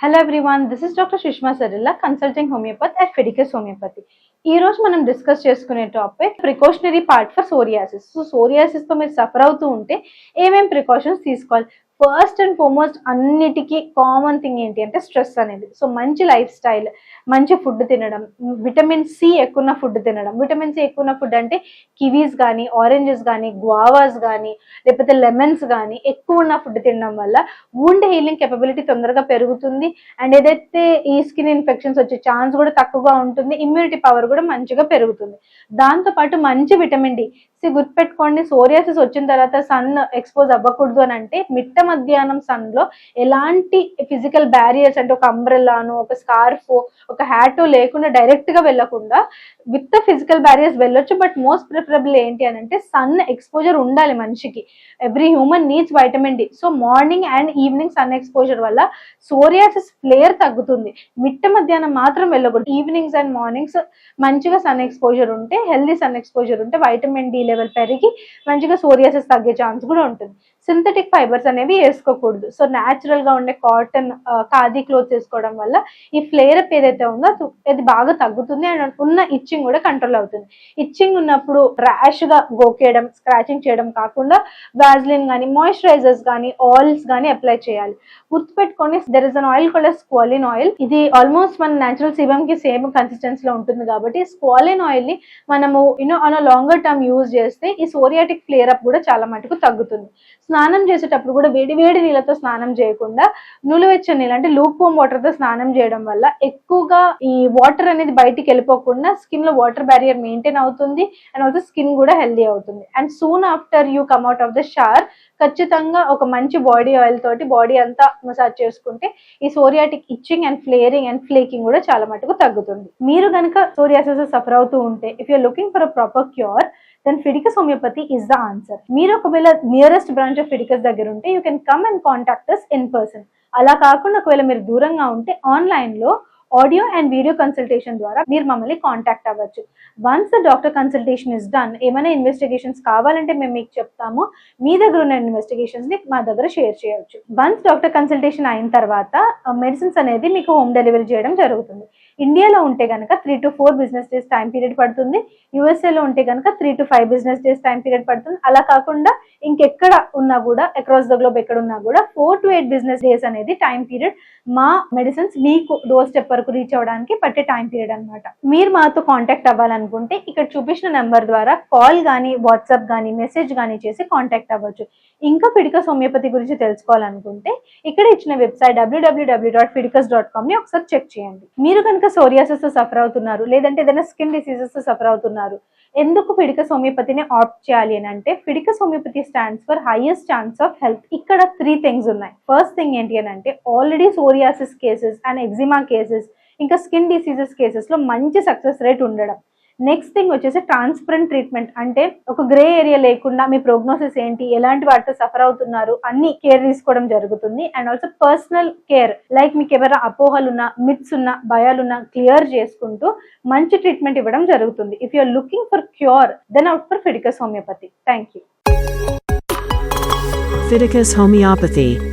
Hello everyone this is doctor Sushma Sarilla consulting homeopathy at Fiticus homeopathy ఈ రోజు మనం discuss చేసుకునే topic precautionary part for psoriasis so సోరియాసిస్తో మీరు suffer అవుతూ ఉంటే ఏమేం ప్రికాషన్స్ తీసుకోవాలి? ఫస్ట్ అండ్ ఫార్మోస్ట్ అన్నిటికీ కామన్ థింగ్ ఏంటి అంటే స్ట్రెస్ అనేది. సో మంచి లైఫ్ స్టైల్ మంచి ఫుడ్ తినడం విటమిన్ సి ఎక్కువ ఫుడ్ తినడం. విటమిన్ సి ఎక్కువ ఫుడ్ అంటే కివీస్ కానీ ఆరెంజెస్ కానీ గ్వావాస్ కానీ లేకపోతే లెమన్స్ కానీ ఎక్కువ ఉన్న ఫుడ్ తినడం వల్ల వూండ్ హీలింగ్ కెపబిలిటీ తొందరగా పెరుగుతుంది. అండ్ ఏదైతే ఈ స్కిన్ ఇన్ఫెక్షన్స్ వచ్చే ఛాన్స్ కూడా తక్కువగా ఉంటుంది ఇమ్యూనిటీ పవర్ కూడా మంచిగా పెరుగుతుంది. దాంతో పాటు మంచి విటమిన్ డి సి గుర్తుపెట్టుకోండి సోరియాసిస్ వచ్చిన తర్వాత సన్ ఎక్స్పోజ్ అవ్వకూడదు అని అంటే మిట్ట మధ్యాహ్నం సన్లో ఎలాంటి ఫిజికల్ బ్యారియర్స్ అంటే ఒక అంబ్రెల్లాను ఒక స్కార్ఫ్ ఒక హ్యాట్ లేకుండా డైరెక్ట్గా వెళ్ళకుండా విత్ ఫిజికల్ బ్యారియర్స్ వెళ్ళొచ్చు. బట్ మోస్ట్ ప్రిఫరబుల్ ఏంటి అని అంటే సన్ ఎక్స్పోజర్ ఉండాలి మనిషికి. Every human needs vitamin D so morning and evening sun exposure వల్ల సోరియాసిస్ ఫ్లేయర్ తగ్గుతుంది. మిట్ట మధ్యాహ్నం మాత్రం వెళ్ళకూడదు. ఈవినింగ్స్ అండ్ మార్నింగ్స్ మంచిగా సన్ ఎక్స్పోజర్ ఉంటే హెల్దీ సన్ ఎక్స్పోజర్ ఉంటే వైటమిన్ డి లెవెల్ పెరిగి మంచిగా సోరియాసిస్ తగ్గే ఛాన్స్ కూడా ఉంటుంది. సింథటిక్ ఫైబర్స్ అనేవి వేసుకోకూడదు. సో న్యాచురల్గా ఉండే కాటన్ ఖాదీ క్లోత్ వేసుకోవడం వల్ల ఈ ఫ్లేరప్ ఏదైతే ఉందో అది- బాగా తగ్గుతుంది అండ్ ఉన్న ఇచ్చింగ్ కూడా కంట్రోల్ అవుతుంది. ఇచ్చింగ్ ఉన్నప్పుడు ర్యాష్గా గోకేయడం స్క్రాచింగ్ చేయడం కాకుండా వ్యాజ్లిన్ కానీ మాయిశ్చరైజర్స్ కానీ ఆయిల్స్ కానీ అప్లై చేయాలి. గుర్తుపెట్టుకొని దెర్ ఇస్ అన్ ఆయిల్ కూడా స్క్వాలిన్ ఆయిల్ ఇది ఆల్మోస్ట్ మన న్యాచురల్ సిబమ్కి సేమ్ కన్సిస్టెన్సీ లో ఉంటుంది కాబట్టి స్క్వాలిన్ ఆయిల్ని మనము you know on longer term use చేస్తే ఈ సోరియాటిక్ ఫ్లేరప్ అప్ కూడా చాలా మటుకు తగ్గుతుంది. స్నానం చేసేటప్పుడు కూడా వేడి వేడి నీళ్ళతో స్నానం చేయకుండా నులివెచ్చని నీళ్ళు అంటే లూప్ హోమ్ వాటర్తో స్నానం చేయడం వల్ల ఎక్కువగా ఈ వాటర్ అనేది బయటికి వెళ్ళిపోకుండా స్కిన్లో వాటర్ బ్యారియర్ మెయింటైన్ అవుతుంది అండ్ ఆల్సో స్కిన్ కూడా హెల్దీ అవుతుంది. And soon after you come out of the shower ఖచ్చితంగా ఒక మంచి బాడీ ఆయిల్ తోటి బాడీ అంతా మసాజ్ చేసుకుంటే ఈ psoriatic itching and flaring and flaking కూడా చాలా మటుకు తగ్గుతుంది. మీరు కనుక సోరియాసిస్ సఫర్ అవుతూ ఉంటే if you're looking for a proper cure then Fiticus homeopathy is the answer మీరు ఒకవేళ నియరెస్ట్ బ్రాంచ్ ఆఫ్ ఫిడికస్ దగ్గర ఉంటే you can come and contact us in person అలా కాకుండా ఒకవేళ మీరు దూరంగా ఉంటే ఆన్లైన్లో ఆడియో అండ్ వీడియో కన్సల్టేషన్ ద్వారా మీరు మమ్మల్ని కాంటాక్ట్ అవ్వచ్చు. Once the doctor consultation is done ఏమైనా ఇన్వెస్టిగేషన్స్ కావాలంటే మేము మీకు చెప్తాము. మీ దగ్గర ఉన్న ఇన్వెస్టిగేషన్స్ని మా దగ్గర షేర్ చేయవచ్చు. వన్స్ డాక్టర్ కన్సల్టేషన్ అయిన తర్వాత మెడిసిన్స్ అనేది మీకు హోమ్ డెలివరీ చేయడం జరుగుతుంది. ఇండియాలో ఉంటే కనుక three to four business days time period పడుతుంది. యూఎస్ఏలో ఉంటే కనుక three to five business days time period పడుతుంది. అలా కాకుండా ఇంకెక్కడ ఉన్నా కూడా అక్రాస్ ద గ్లోబ్ ఎక్కడ ఉన్నా కూడా four to eight business days అనేది టైం పీరియడ్ మా మెడిసిన్స్ మీకు డోర్ స్టెప్ వరకు రీచ్ అవ్వడానికి పట్టే టైం పీరియడ్ అనమాట మీరు మాతో కాంటాక్ట్ అవ్వాలనుకుంటే ఇక్కడ చూపించిన నెంబర్ ద్వారా కాల్ కానీ వాట్సాప్ కానీ మెసేజ్ కానీ చేసి కాంటాక్ట్ అవ్వచ్చు. ఇంకా ఫిడికస్ హోమియోపతి గురించి తెలుసుకోవాలనుకుంటే ఇక్కడ ఇచ్చిన website W W W dot Fiticus dot కామ్ని ఒకసారి చెక్ చేయండి. మీరు కనుక సోరియాసిస్తో సఫర్ అవుతున్నారు లేదంటే ఏదైనా స్కిన్ డిసీజెస్తో సఫర్ అవుతున్నారు. ఎందుకు ఫిడిక సోమియోపతిని ఆప్ట్ చేయాలి అని అంటే Fiticus homeopathy stands for highest chance of health ఇక్కడ త్రీ థింగ్స్ ఉన్నాయి. ఫస్ట్ థింగ్ ఏంటి అని అంటే already psoriasis cases and eczema cases ఇంకా స్కిన్ డిసీజెస్ కేసెస్లో మంచి సక్సెస్ రేట్ ఉండడం. నెక్స్ట్ థింగ్ వచ్చేసి ట్రాన్స్పరెంట్ ట్రీట్మెంట్ అంటే ఒక గ్రే ఏరియా లేకుండా మీ ప్రోగ్నోసిస్ ఏంటి ఎలాంటి వాటితో సఫర్ అవుతున్నారు అన్ని కేర్ తీసుకోవడం జరుగుతుంది. And also personal care like మీకు ఎవరైనా అపోహలు ఉన్నా మిత్స్ ఉన్నా భయాలున్నా క్లియర్ చేసుకుంటూ మంచి ట్రీట్మెంట్ ఇవ్వడం జరుగుతుంది. If you're looking for cure then out for Fiticus homeopathy thank you Fiticus Homeopathy.